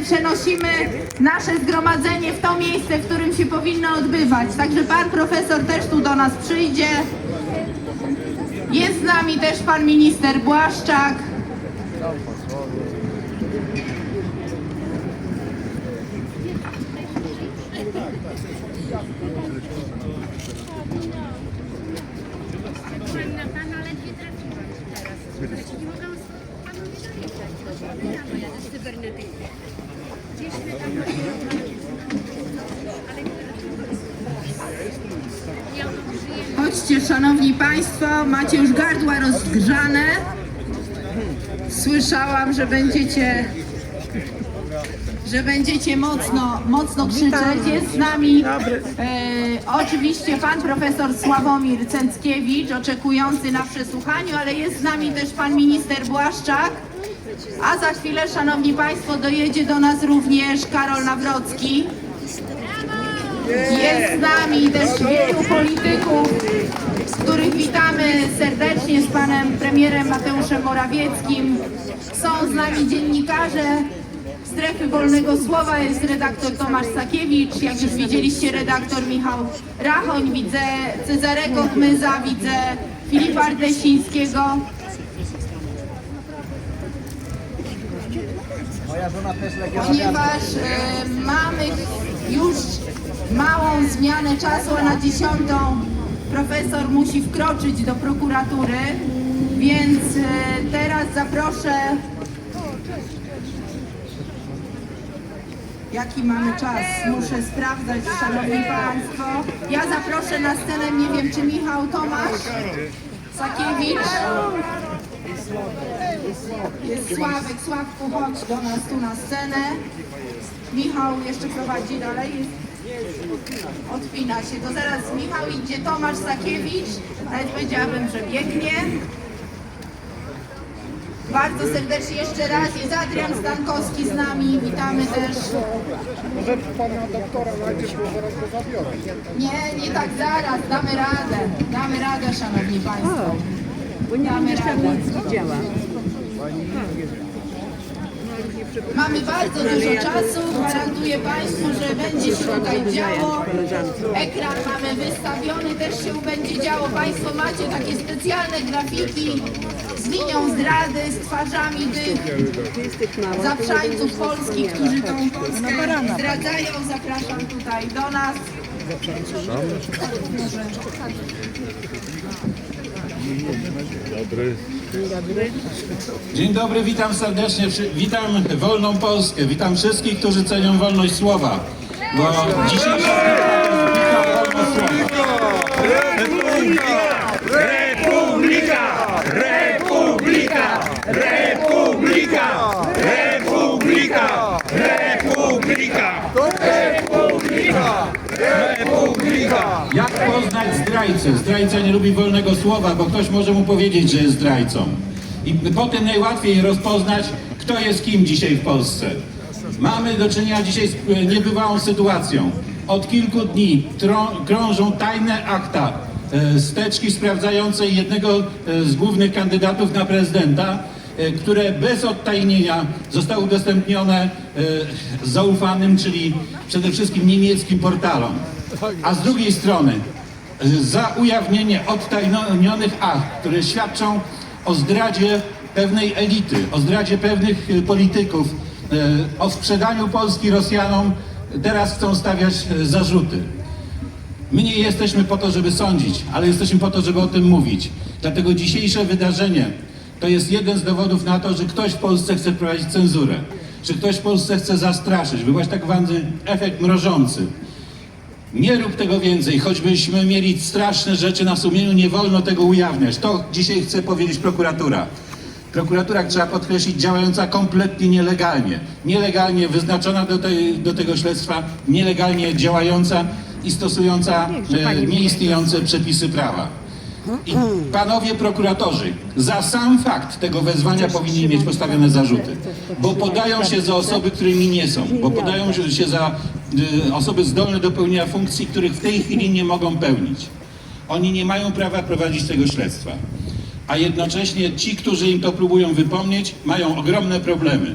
przenosimy nasze zgromadzenie w to miejsce, w którym się powinno odbywać. Także pan profesor też tu do nas przyjdzie. Jest z nami też pan minister Błaszczak. Byłam na pana, ledwie trafiłam teraz. Ale nie mogłam panu nie dojeżdżać. Ja pojadę z cybernetyki. Gdzieś my tam ale ja żyję Chodźcie, szanowni państwo, macie już gardła rozgrzane. Słyszałam, że będziecie że będziecie mocno, mocno krzyczeć. Jest z nami e, oczywiście pan profesor Sławomir Cęckiewicz, oczekujący na przesłuchaniu, ale jest z nami też pan minister Błaszczak. A za chwilę, szanowni państwo, dojedzie do nas również Karol Nawrocki. Jest z nami też wielu polityków, których witamy serdecznie z panem premierem Mateuszem Morawieckim. Są z nami dziennikarze Strefy Wolnego Słowa, jest redaktor Tomasz Sakiewicz, jak już widzieliście redaktor Michał Rachoń, widzę Cezarego Chmyza, widzę Filipa Ardesińskiego. Ponieważ e, mamy już małą zmianę czasu, a na dziesiątą profesor musi wkroczyć do prokuratury, więc e, teraz zaproszę. Jaki mamy czas? Muszę sprawdzać, szanowni państwo. Ja zaproszę na scenę, nie wiem czy Michał Tomasz Sakiewicz. Jest Sławek, Sławku, chodź do nas tu na scenę. Michał jeszcze prowadzi dalej. Odpina się. To zaraz Michał idzie, Tomasz Sakiewicz. Nawet powiedziałabym, że biegnie. Bardzo serdecznie jeszcze raz jest Adrian Stankowski z nami. Witamy też. Może pana doktora bo zaraz go zabiorę. Nie, nie tak zaraz. Damy radę. Damy radę, szanowni państwo. Bo nie będziesz tam nic widziała. Mamy bardzo dużo czasu, gwarantuję Państwu, że będzie się tutaj działo. Ekran mamy wystawiony, też się będzie działo. Państwo macie takie specjalne grafiki z linią zdrady, z twarzami tych zaprzańców polskich, którzy tą Polskę zdradzają. Zapraszam tutaj do nas. Dzień dobry, witam serdecznie, witam wolną Polskę, witam wszystkich, którzy cenią wolność słowa, bo bitwa o wolność zdrajcę? Zdrajca nie lubi wolnego słowa, bo ktoś może mu powiedzieć, że jest zdrajcą. I po tym najłatwiej rozpoznać, kto jest kim dzisiaj w Polsce. Mamy do czynienia dzisiaj z e, niebywałą sytuacją. Od kilku dni krążą tajne akta, e, steczki sprawdzające jednego e, z głównych kandydatów na prezydenta, które bez odtajnienia zostały udostępnione zaufanym, czyli przede wszystkim niemieckim portalom. A z drugiej strony za ujawnienie odtajnionych akt, które świadczą o zdradzie pewnej elity, o zdradzie pewnych e, polityków, e, o sprzedaniu Polski Rosjanom, teraz chcą stawiać e, zarzuty. My nie jesteśmy po to, żeby sądzić, ale jesteśmy po to, żeby o tym mówić. Dlatego dzisiejsze wydarzenie to jest jeden z dowodów na to, że ktoś w Polsce chce prowadzić cenzurę, że ktoś w Polsce chce zastraszyć, wywołać tak zwany efekt mrożący. Nie rób tego więcej, choćbyśmy mieli straszne rzeczy na sumieniu, nie wolno tego ujawniać. To dzisiaj chce powiedzieć prokuratura. Prokuratura, trzeba podkreślić, działająca kompletnie nielegalnie. Nielegalnie wyznaczona do, tej, do tego śledztwa, nielegalnie działająca i stosująca e, nieistniejące przepisy prawa. I panowie prokuratorzy, za sam fakt tego wezwania powinni mieć postawione zarzuty, bo podają się za osoby, którymi nie są, bo podają się za osoby zdolne do pełnienia funkcji, których w tej chwili nie mogą pełnić. Oni nie mają prawa prowadzić tego śledztwa. A jednocześnie ci, którzy im to próbują wypomnieć, mają ogromne problemy.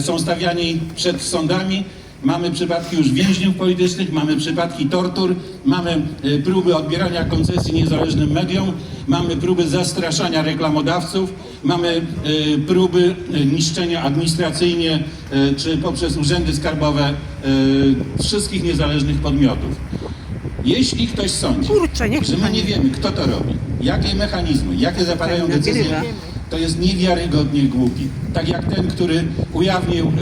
Są stawiani przed sądami, mamy przypadki już więźniów politycznych, mamy przypadki tortur, mamy e, próby odbierania koncesji niezależnym mediom, mamy próby zastraszania reklamodawców, mamy e, próby e, niszczenia administracyjnie e, czy poprzez urzędy skarbowe wszystkich niezależnych podmiotów. Jeśli ktoś sądzi, że my nie wiemy, kto to robi, jakie mechanizmy, jakie zapadają decyzje, to jest niewiarygodnie głupi. Tak jak ten, który ujawnił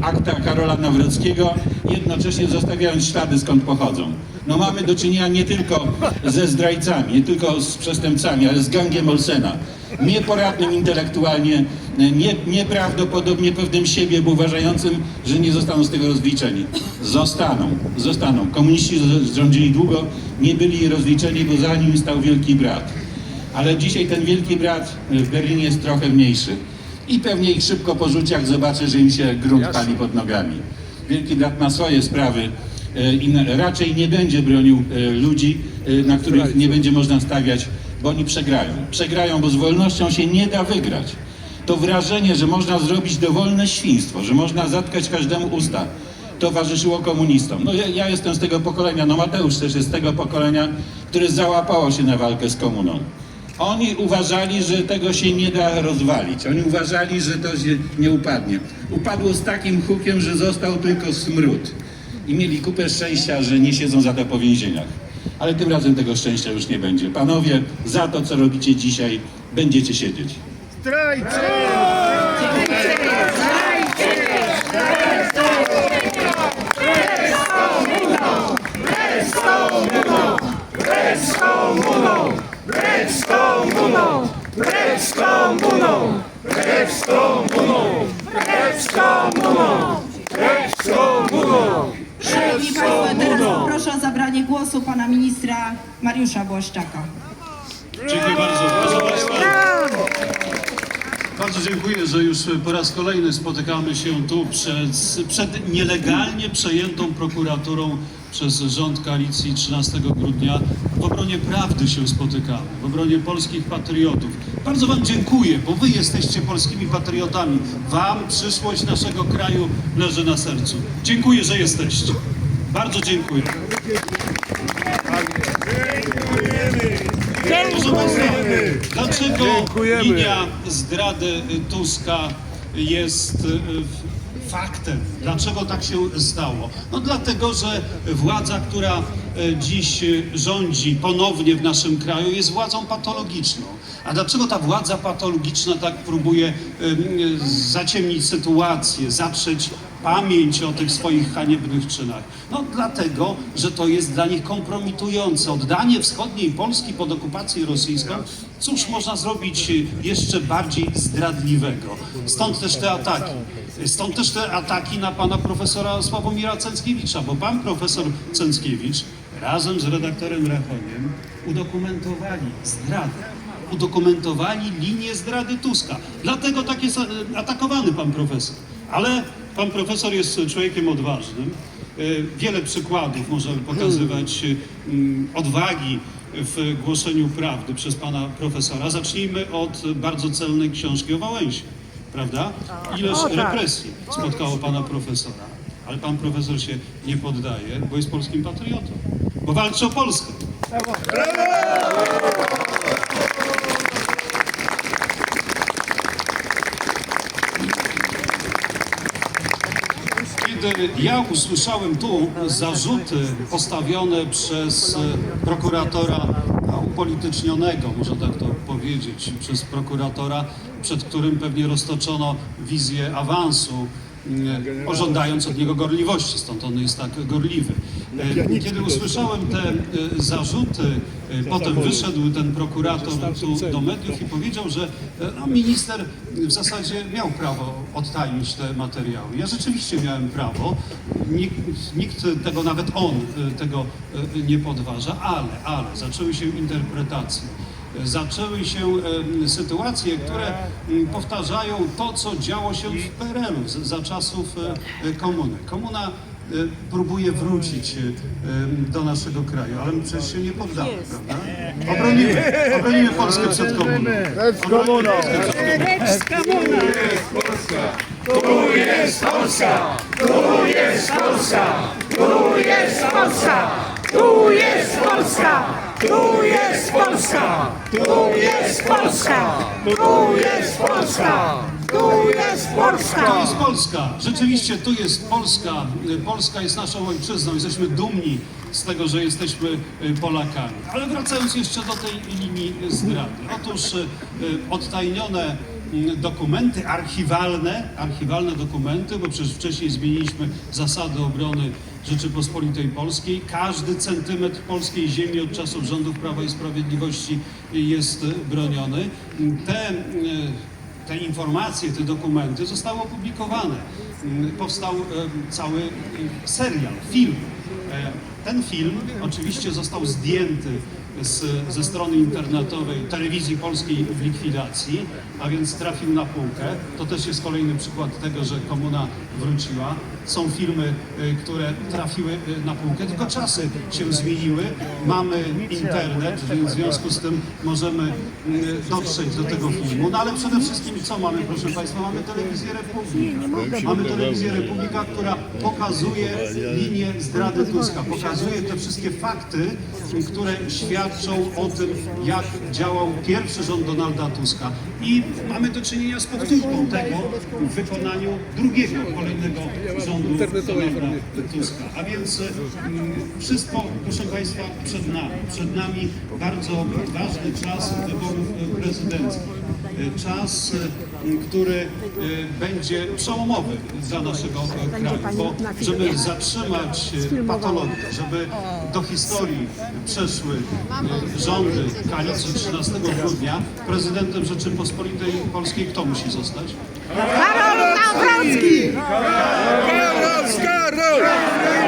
akta Karola Nawrockiego, jednocześnie zostawiając ślady, skąd pochodzą. No mamy do czynienia nie tylko ze zdrajcami, nie tylko z przestępcami, ale z gangiem Olsena. Nieporadnym intelektualnie, e, nie, nieprawdopodobnie pewnym siebie, bo uważającym, że nie zostaną z tego rozliczeni. Zostaną, zostaną. Komuniści rządzili długo, nie byli rozliczeni, bo za nim stał wielki brat. Ale dzisiaj ten wielki brat w Berlinie jest trochę mniejszy. I pewnie ich szybko porzuci, jak zobaczy, że im się grunt pali pod nogami. Wielki brat ma swoje sprawy e, i raczej nie będzie bronił e, ludzi, e, na których nie będzie można stawiać, bo oni przegrają. Przegrają, bo z wolnością się nie da wygrać. To wrażenie, że można zrobić dowolne świństwo, że można zatkać każdemu usta, towarzyszyło komunistom. No ja, ja jestem z tego pokolenia, no Mateusz też jest z tego pokolenia, które załapało się na walkę z komuną. Oni uważali, że tego się nie da rozwalić. Oni uważali, że to się nie upadnie. Upadło z takim hukiem, że został tylko smród. I mieli kupę szczęścia, że nie siedzą za to po więzieniach. Ale tym razem tego szczęścia już nie będzie. Panowie, za to, co robicie dzisiaj, będziecie siedzieć. Szanowni Państwo, teraz proszę o zabranie głosu pana ministra Mariusza Błaszczaka. Dziękuję bardzo. Proszę Państwa, bardzo dziękuję, że już po raz kolejny spotykamy się tu przed, przed nielegalnie przejętą prokuraturą przez rząd koalicji 13 grudnia. W obronie prawdy się spotykamy, w obronie polskich patriotów. Bardzo Wam dziękuję, bo Wy jesteście polskimi patriotami. Wam przyszłość naszego kraju leży na sercu. Dziękuję, że jesteście. Bardzo dziękuję. Proszę Państwa, dlaczego linia zdrady Tuska jest y, faktem? Dlaczego tak się stało? No dlatego, że władza, która y, dziś rządzi ponownie w naszym kraju jest władzą patologiczną. A dlaczego ta władza patologiczna tak próbuje y, zaciemnić sytuację, zatrzeć pamięć o tych swoich haniebnych czynach? No dlatego, że to jest dla nich kompromitujące. Oddanie wschodniej Polski pod okupację rosyjską, cóż można zrobić jeszcze bardziej zdradliwego? Stąd też te ataki. Stąd też te ataki na pana profesora Sławomira Cęckiewicza, bo pan profesor Cęckiewicz razem z redaktorem Rachoniem udokumentowali zdradę udokumentowali linię zdrady Tuska. Dlatego tak jest e, atakowany pan profesor. Ale pan profesor jest człowiekiem odważnym. E, Wiele przykładów możemy pokazywać e, mm, odwagi w głoszeniu prawdy przez pana profesora. Zacznijmy od bardzo celnej książki o Wałęsie, prawda? Ileż represji spotkało pana profesora. Ale pan profesor się nie poddaje, bo jest polskim patriotą, bo walczy o Polskę. Kiedy ja usłyszałem tu zarzuty postawione przez prokuratora upolitycznionego, można tak to powiedzieć, przez prokuratora, przed którym pewnie roztoczono wizję awansu, pożądając od niego gorliwości, stąd on jest tak gorliwy. Kiedy usłyszałem te e, zarzuty, e, potem wyszedł ten prokurator tu do mediów i powiedział, że e, no, minister w zasadzie miał prawo odtajnić te materiały. Ja rzeczywiście miałem prawo, nikt, nikt tego, nawet on tego nie podważa, ale, ale zaczęły się interpretacje. Zaczęły się sytuacje, które powtarzają to, co działo się w PRL-u za czasów e, e, komuny. Komuna e, próbuje wrócić e, do naszego kraju, ale my przecież się nie poddamy, prawda? Obronimy, obronimy Polskę przed komuną. Polskę przed komuną. Tu jest Polska! Tu jest Polska! Tu jest Polska! Tu jest Polska! Tu jest Polska! Tu jest Polska! Tu jest Polska! Tu jest To Polska! jest Polska. Rzeczywiście tu jest Polska. Polska jest naszą ojczyzną. Jesteśmy dumni z tego, że jesteśmy y, Polakami. Ale wracając jeszcze do tej linii zdrady. Otóż y, odtajnione dokumenty archiwalne, archiwalne dokumenty, bo przecież wcześniej zmieniliśmy zasady obrony Rzeczypospolitej Polskiej. Każdy centymetr polskiej ziemi od czasów rządów Prawa i Sprawiedliwości jest broniony. Te te informacje, te dokumenty zostały opublikowane. Powstał e, cały serial, film. E, Ten film oczywiście został zdjęty z, ze strony internetowej Telewizji Polskiej w likwidacji, a więc trafił na półkę. To też jest kolejny przykład tego, że komuna wróciła. Są filmy, e, które trafiły e, na półkę, tylko czasy się zmieniły. Mamy internet, więc w związku z tym możemy mm, dotrzeć do tego filmu. No ale przede wszystkim co mamy, proszę Państwa? Mamy telewizję Republika. Mamy telewizję Republika, która pokazuje linię zdrady Tuska, pokazuje te wszystkie fakty, które świadczą o tym, jak działał pierwszy rząd Donalda Tuska. I mamy do czynienia z powtórką tego w wykonaniu drugiego, kolejnego rządu Donalda Tuska. A więc mm, wszystko, proszę Państwa, przed nami. Przed nami bardzo ważny czas wyborów prezydenckich. Czas, e, który e, będzie przełomowy dla naszego kraju, bo żeby zatrzymać e, patologię, żeby do historii przeszły e, rządy koalicji 13 grudnia, prezydentem Rzeczypospolitej Polskiej kto musi zostać? Karol Nawrocki! Karol!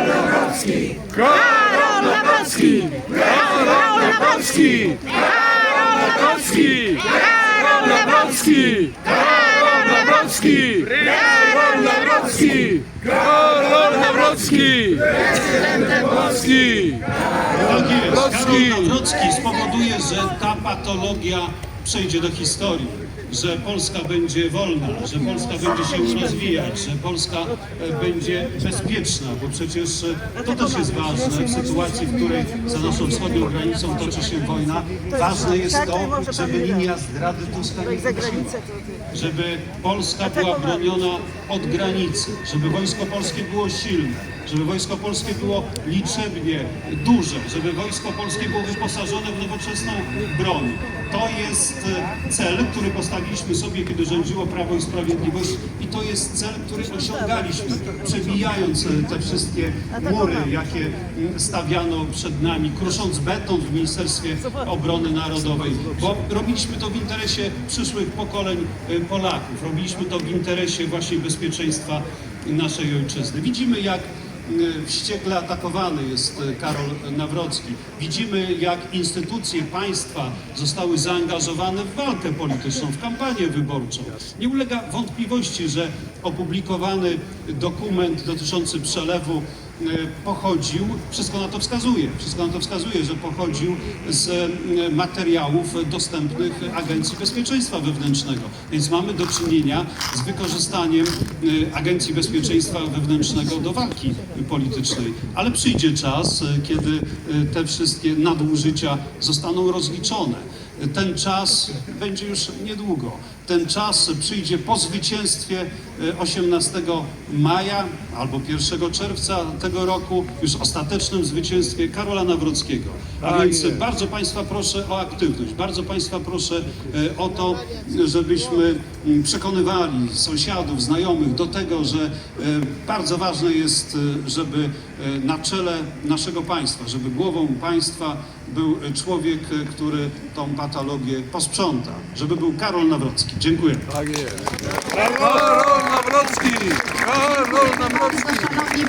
Nawrocki! Karol Nawrocki! Karol Nawrocki! Karol Nawrocki! Karol Nawrocki! Karol Nawrocki! Karol Nawrocki! Prezydentem Polski! Karol Nawrocki spowoduje, że ta patologia przejdzie do historii. Że Polska będzie wolna, że Polska będzie się rozwijać, że Polska e, będzie bezpieczna, bo przecież e, to też jest ważne w sytuacji, w której za naszą wschodnią granicą toczy się wojna. Ważne jest to, żeby linia zdrady Tuska nie wróciła żeby Polska była broniona od granicy, żeby Wojsko Polskie było silne, żeby Wojsko Polskie było liczebnie duże, żeby Wojsko Polskie było wyposażone w nowoczesną broń. To jest e, cel, który postawiliśmy sobie, kiedy rządziło Prawo i Sprawiedliwość i to jest cel, który osiągaliśmy, przebijając e, te wszystkie mury, jakie mm, stawiano przed nami, krusząc beton w Ministerstwie Obrony Narodowej, bo robiliśmy to w interesie przyszłych pokoleń e, Polaków, robiliśmy to w interesie właśnie bezpieczeństwa naszej ojczyzny. Widzimy, jak wściekle atakowany jest e, Karol Nawrocki. Widzimy, jak instytucje państwa zostały zaangażowane w walkę polityczną, w kampanię wyborczą. Nie ulega wątpliwości, że opublikowany dokument dotyczący przelewu e, pochodził, wszystko na to wskazuje, wszystko na to wskazuje, że pochodził z materiałów dostępnych Agencji Bezpieczeństwa Wewnętrznego. Więc mamy do czynienia z wykorzystaniem Agencji Bezpieczeństwa Wewnętrznego do walki politycznej. Ale przyjdzie czas, e, kiedy e, te wszystkie nadużycia zostaną rozliczone. Ten czas będzie już niedługo. Ten czas przyjdzie po zwycięstwie e, 18 maja albo 1 czerwca tego roku, już ostatecznym zwycięstwie Karola Nawrockiego. A więc bardzo Państwa proszę o aktywność, bardzo Państwa proszę e, o to, żebyśmy mm, przekonywali sąsiadów, znajomych do tego, że e, bardzo ważne jest, żeby na czele naszego państwa, żeby głową państwa był człowiek, który tą patologię posprząta, żeby był Karol Nawrocki. Dziękuję. Karol Nawrocki! Karol Nawrocki!